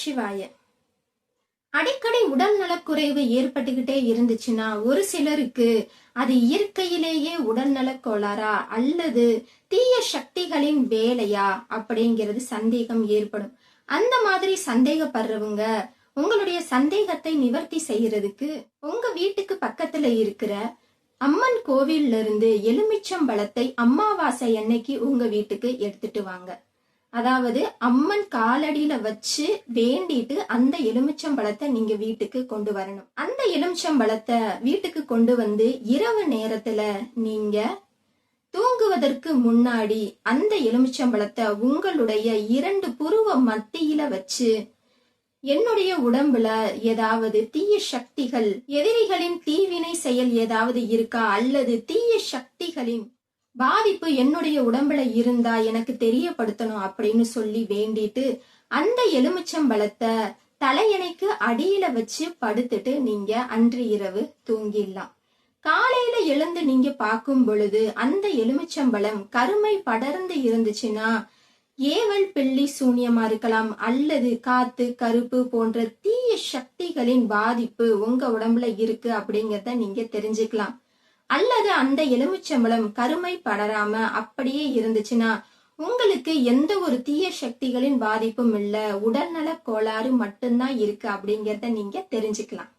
சிவாய. அடிக்கடி உடல் நலக்குறைவு ஏற்பட்டுக்கிட்டே இருந்துச்சுன்னா ஒரு சிலருக்கு அது இயற்கையிலேயே உடல்நலக் கோளாறா அல்லது தீய சக்திகளின் வேலையா அப்படிங்கிறது சந்தேகம் ஏற்படும். அந்த மாதிரி சந்தேகப்படுறவங்க உங்களுடைய சந்தேகத்தை நிவர்த்தி செய்யறதுக்கு உங்க வீட்டுக்கு பக்கத்துல இருக்கிற அம்மன் கோவில்ல இருந்து எலுமிச்சம்பழத்தை அமாவாசை அன்னைக்கு உங்க வீட்டுக்கு எடுத்துட்டு வாங்க. அதாவது அம்மன் காலடியில வச்சு வேண்டிட்டு அந்த எலுமிச்சம்பழத்தை நீங்க வீட்டுக்கு கொண்டு வரணும். அந்த எலுமிச்சம்பழத்தை வீட்டுக்கு கொண்டு வந்து இரவு நேரத்துல நீங்க தூங்குவதற்கு முன்னாடி அந்த எலுமிச்சம்பழத்தை உங்களுடைய இரண்டு புருவ மத்தியில வச்சு என்னுடைய உடம்புல ஏதாவது தீய சக்திகள் எதிரிகளின் தீவினை செயல் ஏதாவது இருக்கா? அல்லது தீய சக்திகளின் பாதிப்பு என்னுடைய உடம்புல இருந்தா எனக்கு தெரியப்படுத்தணும் அப்படின்னு சொல்லி வேண்டிட்டு அந்த எலுமிச்சம்பழத்தை தலையணைக்கு அடியில வச்சு படுத்துட்டு நீங்க அன்று இரவு தூங்கிடலாம். காலையில எழுந்து நீங்க பார்க்கும் பொழுது அந்த எலுமிச்சம்பழம் கருமை படர்ந்து இருந்துச்சுன்னா ஏவல் பிள்ளி சூனியமா இருக்கலாம் அல்லது காத்து கருப்பு போன்ற தீய சக்திகளின் பாதிப்பு உங்க உடம்புல இருக்கு அப்படிங்கறத நீங்க தெரிஞ்சுக்கலாம். அல்லது அந்த எலுமிச்சம்பழம் கருமை படராம அப்படியே இருந்துச்சுன்னா உங்களுக்கு எந்த ஒரு தீய சக்திகளின் பாதிப்பும் இல்ல. உடல்நல கோளாறு மட்டும்தான் இருக்கு அப்படிங்கறத நீங்க தெரிஞ்சுக்கலாம்.